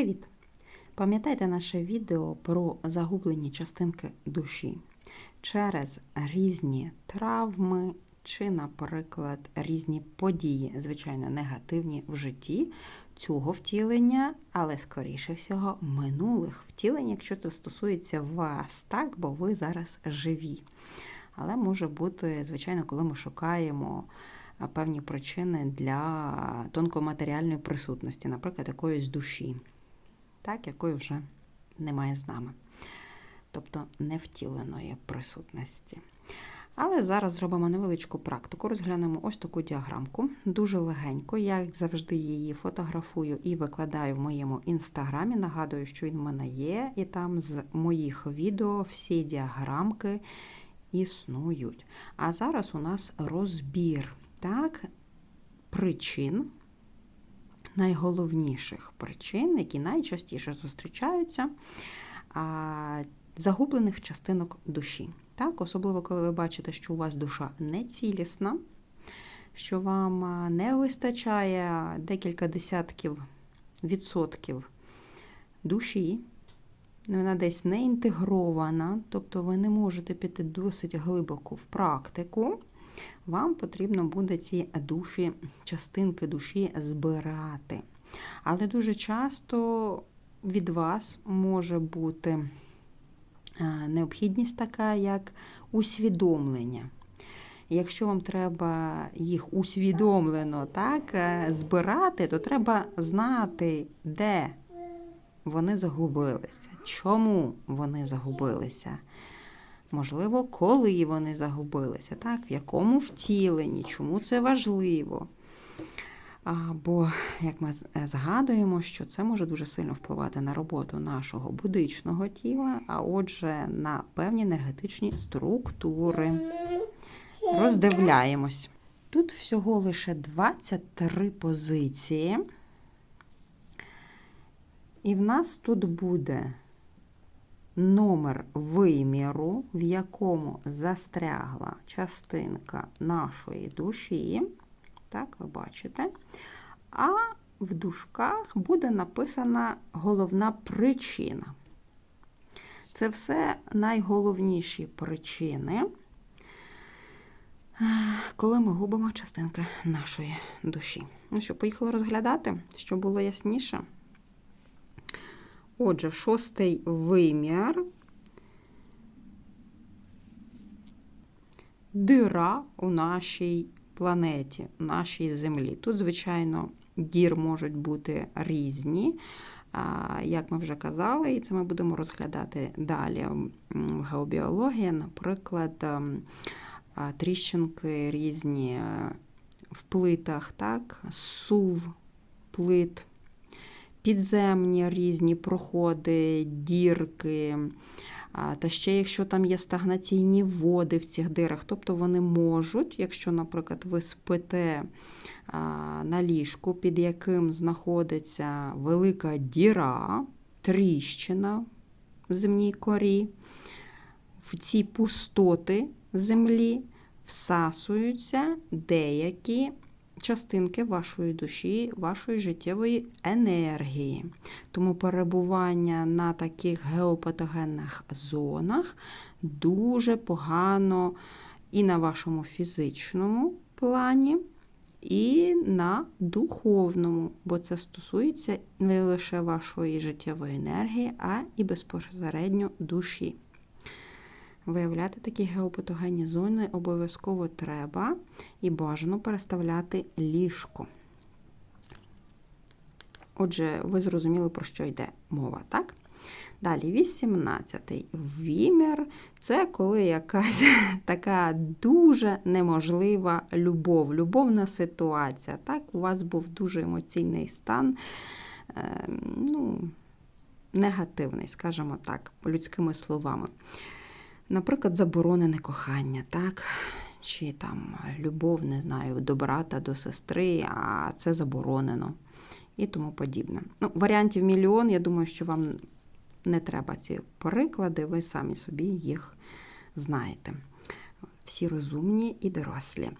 Привіт! Пам'ятаєте наше відео про загублені частинки душі через різні травми чи, наприклад, різні події, звичайно, негативні в житті цього втілення, але, скоріше всього, минулих втілень, якщо це стосується вас, так, бо ви зараз живі. Але може бути, звичайно, коли ми шукаємо певні причини для тонкоматеріальної присутності, наприклад, якоїсь душі, так, якої вже немає з нами. Тобто невтіленої присутності. Але зараз зробимо невеличку практику, розглянемо ось таку діаграмку, дуже легенько. Я, як завжди, її фотографую і викладаю в моєму інстаграмі. Нагадую, що він в мене є, і там з моїх відео всі діаграмки існують. А зараз у нас розбір так, причин, найголовніших причин, які найчастіше зустрічаються, загублених частинок душі. Так, Особливо, коли ви бачите, що у вас душа нецілісна, що вам не вистачає декілька десятків відсотків душі, вона десь не інтегрована, тобто ви не можете піти досить глибоко в практику, вам потрібно буде ці душі, частинки душі збирати. Але дуже часто від вас може бути необхідність така, як усвідомлення. Якщо вам треба їх усвідомлено так, збирати, то треба знати, де вони загубилися, чому вони загубилися. Можливо, коли вони загубилися, так, в якому втіленні, чому це важливо. Бо, як ми згадуємо, що це може дуже сильно впливати на роботу нашого будичного тіла, а отже, на певні енергетичні структури. Роздивляємось. Тут всього лише 23 позиції. І в нас тут буде номер виміру, в якому застрягла частинка нашої душі. Так, ви бачите. А в дужках буде написана головна причина. Це все найголовніші причини, коли ми губимо частинки нашої душі. Ну що, поїхали розглядати, щоб було ясніше. Отже, шостий вимір. Дира у нашій планеті, нашій Землі. Тут, звичайно, дір можуть бути різні, як ми вже казали, і це ми будемо розглядати далі в геобіології, наприклад, тріщинки різні в плитах, так, сув плит, підземні різні проходи, дірки. Та ще, якщо там є стагнаційні води в цих дирах, тобто вони можуть, якщо, наприклад, ви спите на ліжку, під яким знаходиться велика діра, тріщина в земній корі, в ці пустоти землі всасуються деякі частинки вашої душі, вашої життєвої енергії. Тому перебування на таких геопатогенних зонах дуже погано і на вашому фізичному плані, і на духовному, бо це стосується не лише вашої життєвої енергії, а і безпосередньо душі. Виявляти такі геопатогенні зони обов'язково треба і бажано переставляти ліжко. Отже, ви зрозуміли, про що йде мова, так? Далі, 18-й вимір це коли якась така дуже неможлива любов, любовна ситуація. Так, У вас був дуже емоційний стан, е, ну, негативний, скажімо так, людськими словами. Наприклад, заборонене кохання, так? Чи там любов, не знаю, до брата, до сестри, а це заборонено і тому подібне. Ну, Варіантів мільйон, я думаю, що вам не треба ці приклади, ви самі собі їх знаєте. Всі розумні і дорослі.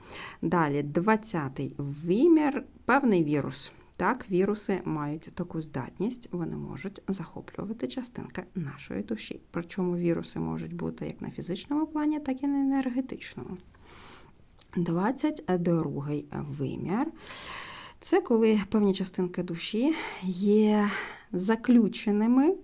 Далі, 20-й вимір, певний вірус. Так, віруси мають таку здатність, вони можуть захоплювати частинки нашої душі. Причому віруси можуть бути як на фізичному плані, так і на енергетичному. 22 вимір. Це коли певні частинки душі є заключеними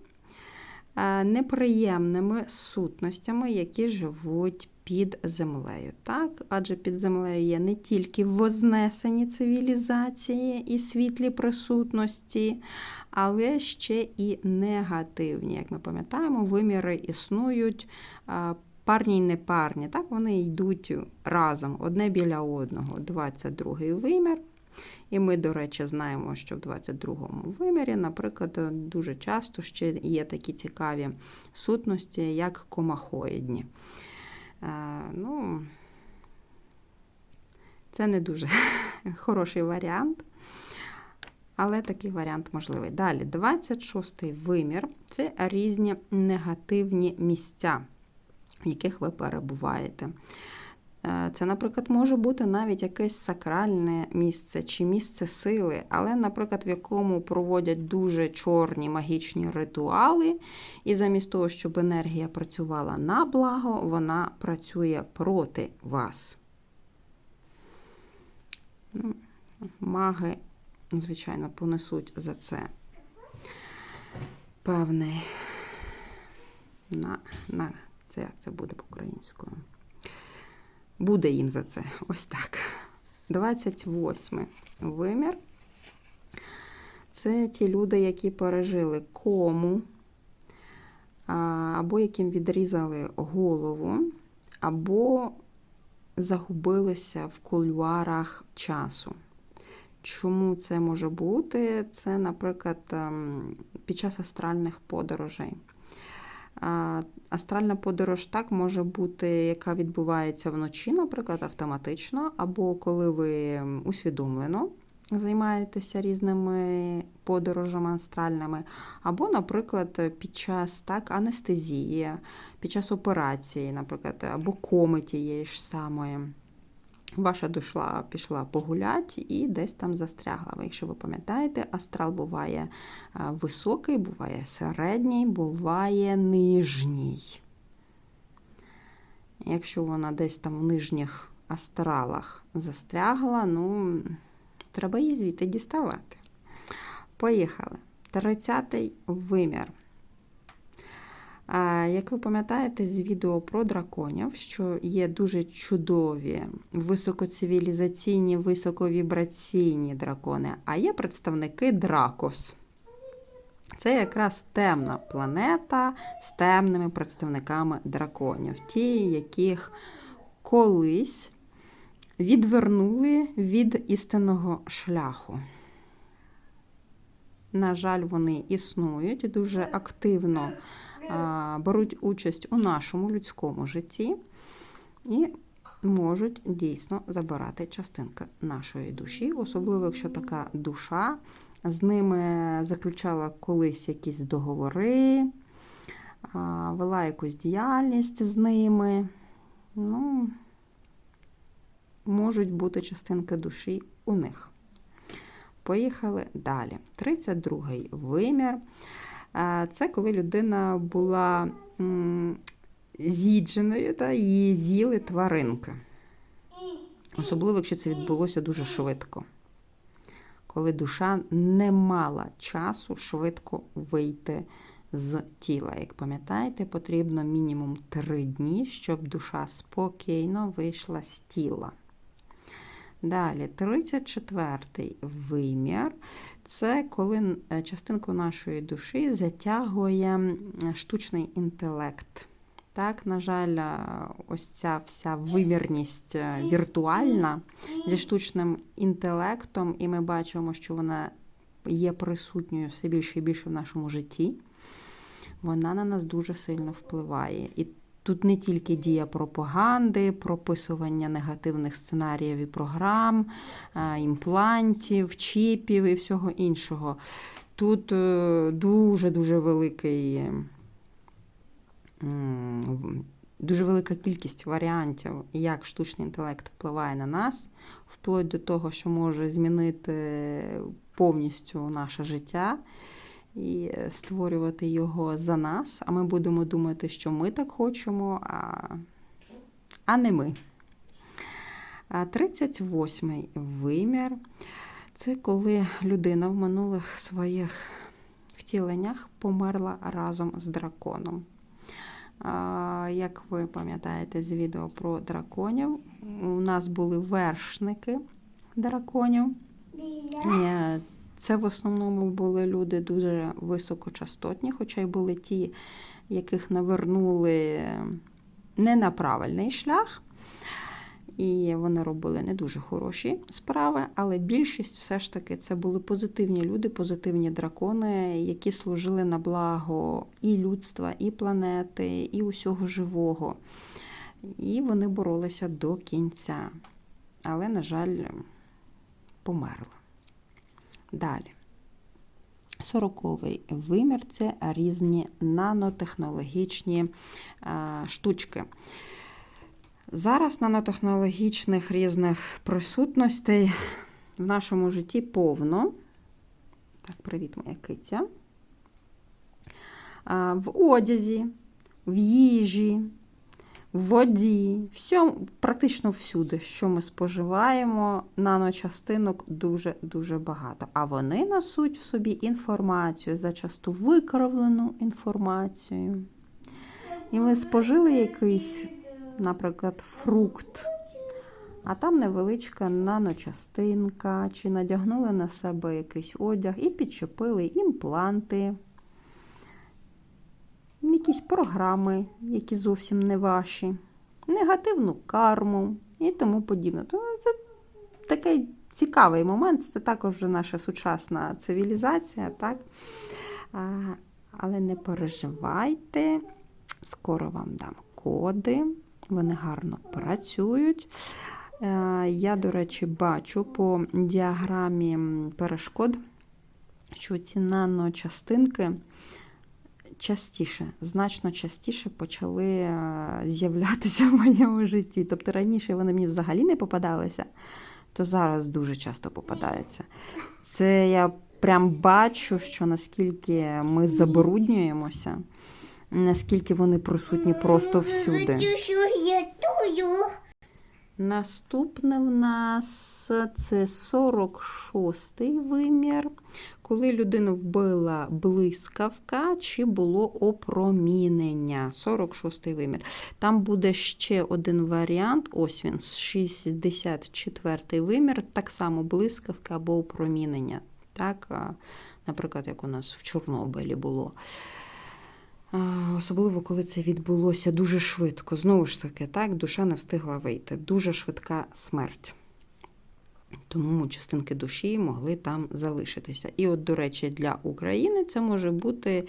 е, неприємними сутностями, які живуть під землею. Так? Адже під землею є не тільки вознесені цивілізації і світлі присутності, але ще і негативні. Як ми пам'ятаємо, виміри існують. Парні й непарні, так вони йдуть разом одне біля одного. 22-й вимір. І ми, до речі, знаємо, що в 22-му вимірі, наприклад, дуже часто ще є такі цікаві сутності, як комахоїдні. Е, ну, це не дуже хороший варіант, але такий варіант можливий. Далі, 26-й вимір це різні негативні місця, в яких ви перебуваєте. Е, Це, наприклад, може бути навіть якесь сакральне місце чи місце сили, але, наприклад, в якому проводять дуже чорні магічні ритуали, і замість того, щоб енергія працювала на благо, вона працює проти вас. Ну, Маги, звичайно, понесуть за це певний на, на це як це буде по-українською. Буде їм за це. Ось так. 28 вимір. Це ті люди, які пережили кому, або яким відрізали голову, або загубилися в кулуарах часу. Чому це може бути? Це, наприклад, ем, під час астральних подорожей. Астральна подорож так може бути, яка відбувається вночі, наприклад, автоматично, або коли ви усвідомлено займаєтеся різними подорожами астральними, або, наприклад, під час так, анестезії, під час операції, наприклад, або коми тієї ж самої. Ваша душа пішла погуляти і десь там застрягла. Якщо ви пам'ятаєте, астрал буває високий, буває середній, буває нижній. Якщо вона десь там в нижніх астралах застрягла, ну, треба її звідти діставати. Поїхали. 30-й вимір. Як ви пам'ятаєте з відео про драконів, що є дуже чудові високоцивілізаційні, високовібраційні дракони, а є представники дракос. Це якраз темна планета з темними представниками драконів, ті, яких колись відвернули від істинного шляху. На жаль, вони існують дуже активно беруть участь у нашому людському житті і можуть дійсно забирати частинки нашої душі, особливо якщо така душа з ними заключала колись якісь договори, вела якусь діяльність з ними. Ну, можуть бути частинки душі у них. Поїхали далі. 32-й вимір. Це коли людина була з'їдженою, та її з'їли тваринки. Особливо, якщо це відбулося дуже швидко. Коли душа не мала часу швидко вийти з тіла. Як пам'ятаєте, потрібно мінімум три дні, щоб душа спокійно вийшла з тіла. Далі, 34-й вимір це коли е, частинку нашої душі затягує штучний інтелект. Так, на жаль, е, ось ця вся вимірність е, віртуальна зі штучним інтелектом, і ми бачимо, що вона є присутньою все більше і більше в нашому житті. Вона на нас дуже сильно впливає. І Тут не тільки дія пропаганди, прописування негативних сценаріїв і програм, імплантів, чіпів і всього іншого. Тут дуже-дуже великий дуже велика кількість варіантів, як штучний інтелект впливає на нас, вплоть до того, що може змінити повністю наше життя і створювати його за нас. А ми будемо думати, що ми так хочемо, а, а не ми. 38-й вимір це коли людина в минулих своїх втіленнях померла разом з драконом. Як ви пам'ятаєте з відео про драконів, у нас були вершники драконів. Це в основному були люди дуже високочастотні, хоча й були ті, яких навернули не на правильний шлях. І вони робили не дуже хороші справи, але більшість все ж таки це були позитивні люди, позитивні дракони, які служили на благо і людства, і планети, і усього живого. І вони боролися до кінця. Але, на жаль, померли. Далі. Сороковий вимір це різні нанотехнологічні штучки. Зараз нанотехнологічних різних присутностей в нашому житті повно. Так, привіт, моя киця. В одязі, в їжі, в воді, всьому, практично всюди, що ми споживаємо, наночастинок дуже-дуже багато. А вони несуть в собі інформацію, зачасту викривлену інформацію. І ми спожили якийсь наприклад, фрукт, а там невеличка наночастинка, чи надягнули на себе якийсь одяг і підчепили імпланти, якісь програми, які зовсім не ваші, негативну карму і тому подібне. Тому це такий цікавий момент, це також вже наша сучасна цивілізація, так? Але не переживайте, скоро вам дам коди. Вони гарно працюють. Е, я, до речі, бачу по діаграмі перешкод, що ці наночастинки частіше, значно частіше почали е, з'являтися в моєму житті. Тобто раніше вони мені взагалі не попадалися, то зараз дуже часто попадаються. Це я прям бачу, що наскільки ми забруднюємося наскільки вони присутні просто всюди. Наступне в нас це 46-й вимір, коли людину вбила блискавка чи було опромінення. 46-й вимір. Там буде ще один варіант, ось він, 64-й вимір, так само блискавка або опромінення. Так, Наприклад, як у нас в Чорнобилі було. Особливо, коли це відбулося дуже швидко. Знову ж таки, так, душа не встигла вийти. Дуже швидка смерть. Тому частинки душі могли там залишитися. І, от, до речі, для України це може бути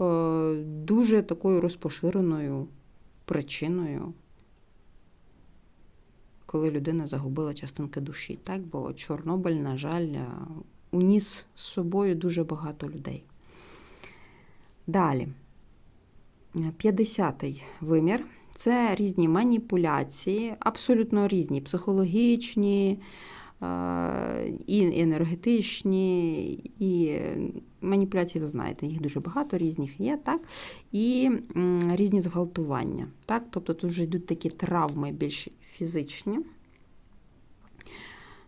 е, дуже такою розпоширеною причиною, коли людина загубила частинки душі. Так? Бо Чорнобиль, на жаль, уніс з собою дуже багато людей. Далі. 50-й вимір це різні маніпуляції, абсолютно різні, психологічні, е, і енергетичні, і маніпуляції, ви знаєте, їх дуже багато різних є, так? І різні зґвалтування. Так? Тобто тут вже йдуть такі травми більш фізичні.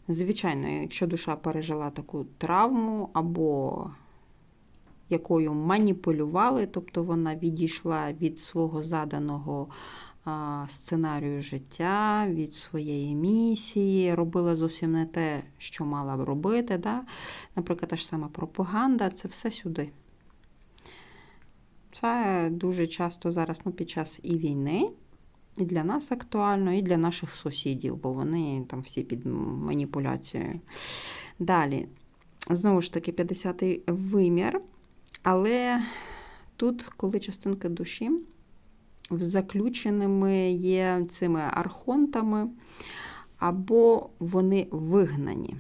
Звичайно, якщо душа пережила таку травму або якою маніпулювали, тобто вона відійшла від свого заданого сценарію життя, від своєї місії, робила зовсім не те, що мала б робити. Да? Наприклад, та ж сама пропаганда це все сюди. Це дуже часто зараз ну, під час і війни, і для нас актуально, і для наших сусідів, бо вони там всі під маніпуляцією. Далі, знову ж таки, 50-й вимір. Але тут, коли частинка душі заключеними є цими архонтами, або вони вигнані.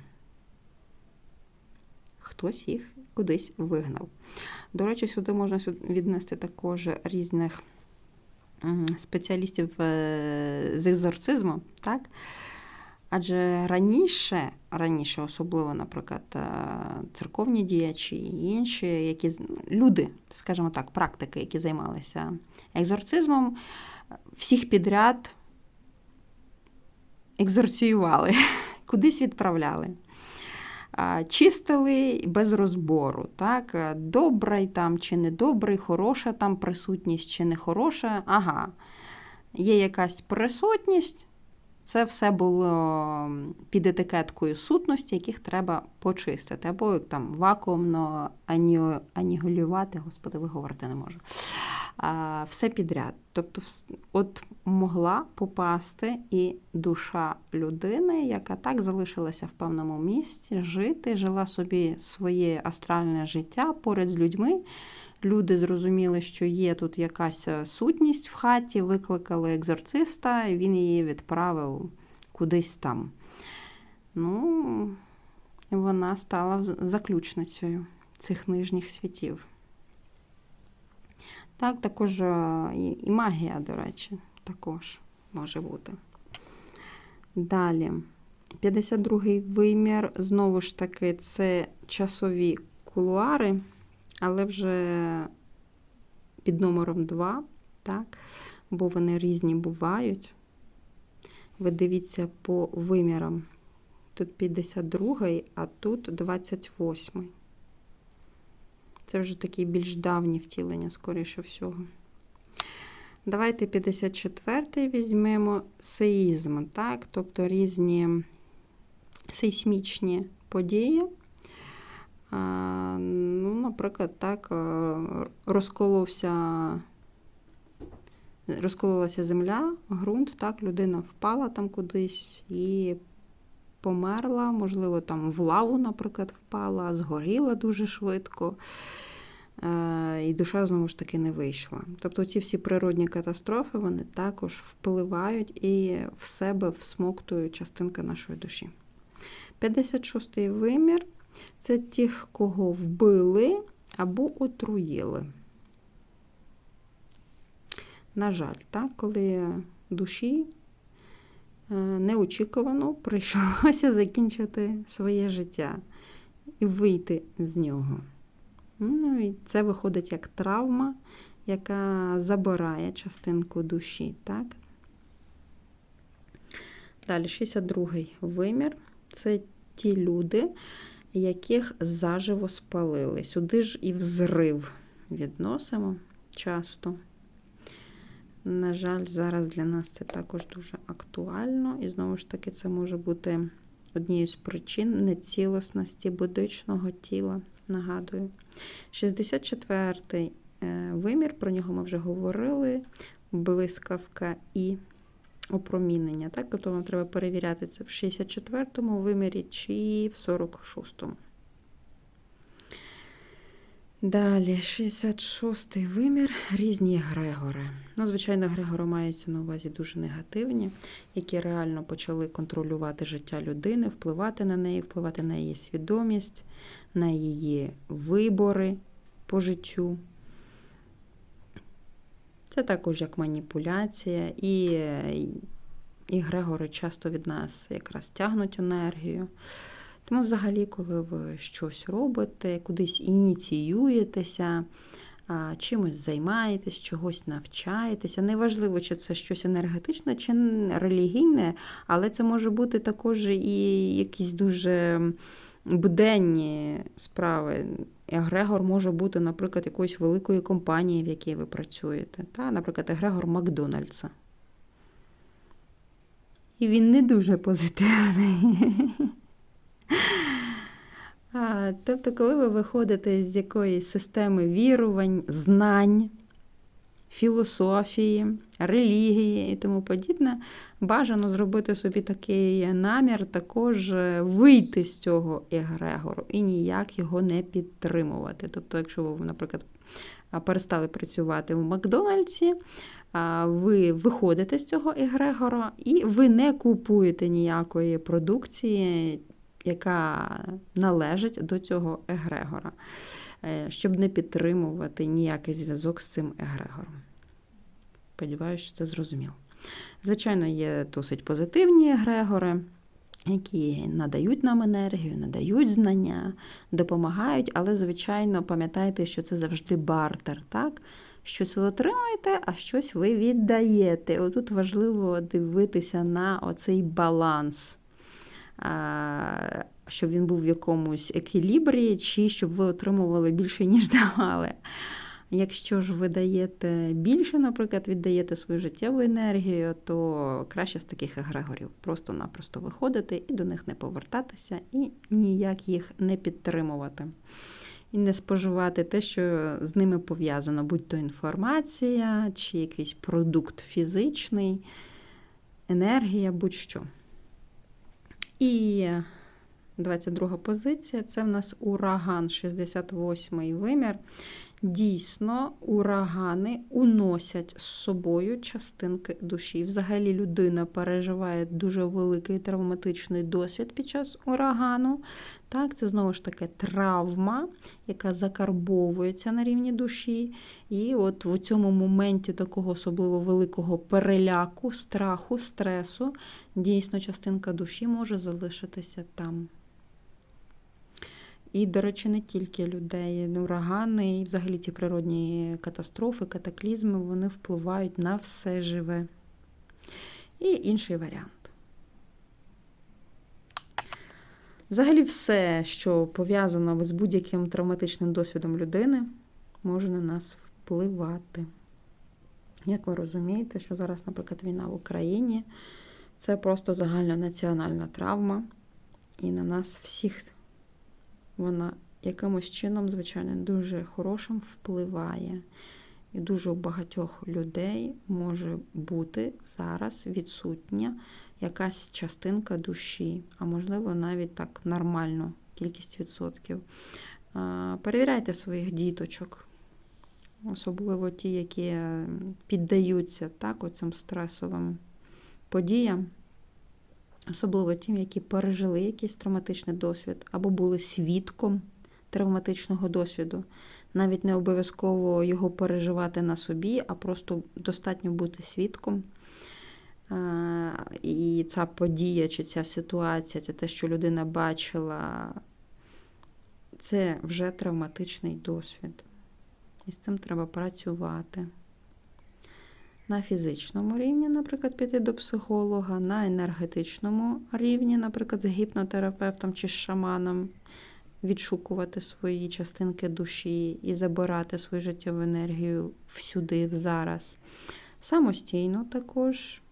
Хтось їх кудись вигнав. До речі, сюди можна віднести також різних спеціалістів е, з екзорцизму, так? Адже раніше, раніше, особливо, наприклад, е, церковні діячі і інші, які люди, скажімо так, практики, які займалися екзорцизмом, всіх підряд екзорціювали, кудись відправляли. Чистили без розбору, так? добрий там чи недобрий, хороша там присутність чи не хороша. Ага, є якась присутність, це все було під етикеткою сутності, яких треба почистити, або там вакуумно анігулювати, господи, виговорити не можу. А, все підряд. Тобто, от могла попасти і душа людини, яка так залишилася в певному місці, жити, жила собі своє астральне життя поряд з людьми. Люди зрозуміли, що є тут якась е, сутність в хаті, викликали екзорциста, і він її відправив кудись там. Ну, вона стала заключницею цих нижніх світів. Так, також е, і, і магія, до речі, також може бути. Далі. 52-й вимір, знову ж таки, це часові кулуари, але вже під номером 2, так? бо вони різні бувають. Ви дивіться по вимірам. Тут 52-й, а тут 28-й. Це вже такі більш давні втілення, скоріше всього. Давайте 54-й візьмемо сеїзм, так? тобто різні сейсмічні події. Ну, наприклад, так, е, розколовся, розкололася земля, ґрунт, так, людина впала там кудись і померла, можливо, там в лаву, наприклад, впала, згоріла дуже швидко. Е, І душа знову ж таки не вийшла. Тобто ці всі природні катастрофи вони також впливають і в себе всмоктують частинки нашої душі. 56-й вимір це тих, кого вбили або отруїли. На жаль, так, коли душі е, неочікувано прийшлося закінчити своє життя і вийти з нього. Ну, і це виходить як травма, яка забирає частинку душі. Так? Далі, 62-й вимір це ті люди, яких заживо спалили. Сюди ж і взрив відносимо часто. На жаль, зараз для нас це також дуже актуально, і знову ж таки, це може бути однією з причин нецілісності будичного тіла. Нагадую. 64-й е, вимір, про нього ми вже говорили. Блискавка і опромінення. Так? Тобто вам треба перевіряти це в 64-му вимірі чи в 46-му. Далі, 66-й вимір різні Грегори. Ну, звичайно, Грегори маються на увазі дуже негативні, які реально почали контролювати життя людини, впливати на неї, впливати на її свідомість, на її вибори по життю. Це також як маніпуляція, і, і Грегори часто від нас якраз тягнуть енергію. Тому, взагалі, коли ви щось робите, кудись ініціюєтеся, чимось займаєтесь, чогось навчаєтеся. Неважливо, чи це щось енергетичне, чи релігійне, але це може бути також і якісь дуже буденні справи. Егрегор може бути, наприклад, якоїсь великої компанії, в якій ви працюєте. Та? Наприклад, Егрегор Макдональдса. І він не дуже позитивний. Тобто, коли ви виходите з якоїсь системи вірувань, знань, філософії, релігії і тому подібне, бажано зробити собі такий намір, також вийти з цього егрегору і ніяк його не підтримувати. Тобто, якщо ви, наприклад, перестали працювати в Макдональдсі, ви виходите з цього егрегора і ви не купуєте ніякої продукції яка належить до цього егрегора, щоб не підтримувати ніякий зв'язок з цим егрегором. Сподіваюся, що це зрозуміло. Звичайно, є досить позитивні егрегори, які надають нам енергію, надають знання, допомагають, але, звичайно, пам'ятайте, що це завжди бартер. так? Щось ви отримуєте, а щось ви віддаєте. Отут важливо дивитися на оцей баланс, щоб він був в якомусь еквілібрі, чи щоб ви отримували більше, ніж давали. Якщо ж ви даєте більше, наприклад, віддаєте свою життєву енергію, то краще з таких егрегорів просто-напросто виходити і до них не повертатися, і ніяк їх не підтримувати. І не споживати те, що з ними пов'язано, будь-то інформація, чи якийсь продукт фізичний, енергія, будь-що. І 22 позиція це в нас ураган, 68-й вимір. Дійсно, урагани уносять з собою частинки душі. Взагалі, людина переживає дуже великий травматичний досвід під час урагану. Так, Це знову ж таки травма, яка закарбовується на рівні душі. І от в цьому моменті такого особливо великого переляку, страху, стресу, дійсно частинка душі може залишитися там. І, до речі, не тільки людей, урагани і взагалі ці природні катастрофи, катаклізми, вони впливають на все живе. І інший варіант. Взагалі, все, що пов'язано з будь-яким травматичним досвідом людини, може на нас впливати. Як ви розумієте, що зараз, наприклад, війна в Україні це просто загальнонаціональна травма, і на нас всіх вона якимось чином, звичайно, дуже хорошим впливає. І дуже у багатьох людей може бути зараз відсутня якась частинка душі, а можливо, навіть так нормально, кількість відсотків. Перевіряйте своїх діточок, особливо ті, які піддаються так, оцим стресовим подіям. Особливо тим, які пережили якийсь травматичний досвід, або були свідком травматичного досвіду. Навіть не обов'язково його переживати на собі, а просто достатньо бути свідком. І ця подія чи ця ситуація, це те, що людина бачила, це вже травматичний досвід. І з цим треба працювати на фізичному рівні, наприклад, піти до психолога, на енергетичному рівні, наприклад, з гіпнотерапевтом чи з шаманом, відшукувати свої частинки душі і забирати свою життєву енергію всюди, в зараз. Самостійно також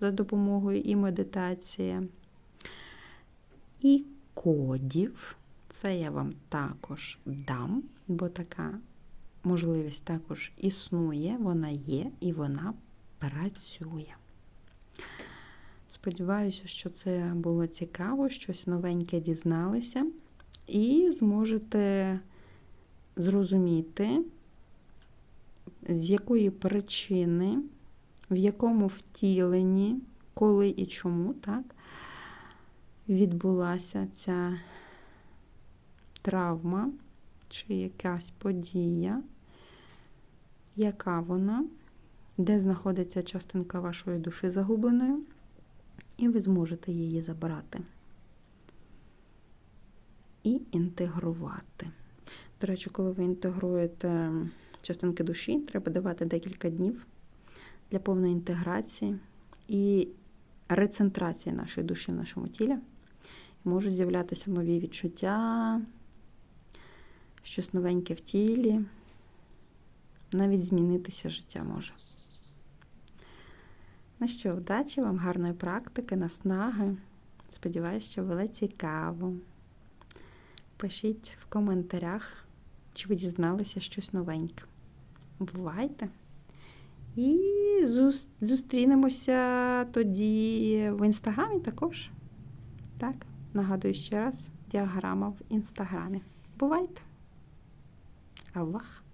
за допомогою і медитації. І кодів. Це я вам також дам, бо така можливість також існує, вона є і вона працює. Сподіваюся, що це було цікаво, щось новеньке дізналися, і зможете зрозуміти, з якої причини, в якому втіленні, коли і чому так, відбулася ця травма чи якась подія яка вона, де знаходиться частинка вашої душі загубленою, і ви зможете її забрати і інтегрувати. До речі, коли ви інтегруєте частинки душі, треба давати декілька днів для повної інтеграції і рецентрації нашої душі в нашому тілі. Можуть з'являтися нові відчуття, щось новеньке в тілі навіть змінитися життя може. Ну що, вдачі вам, гарної практики, наснаги. Сподіваюся, що було цікаво. Пишіть в коментарях, чи ви дізналися щось новеньке. Бувайте! І зустрінемося тоді в інстаграмі також. Так, нагадую ще раз, діаграма в інстаграмі. Бувайте! Авах!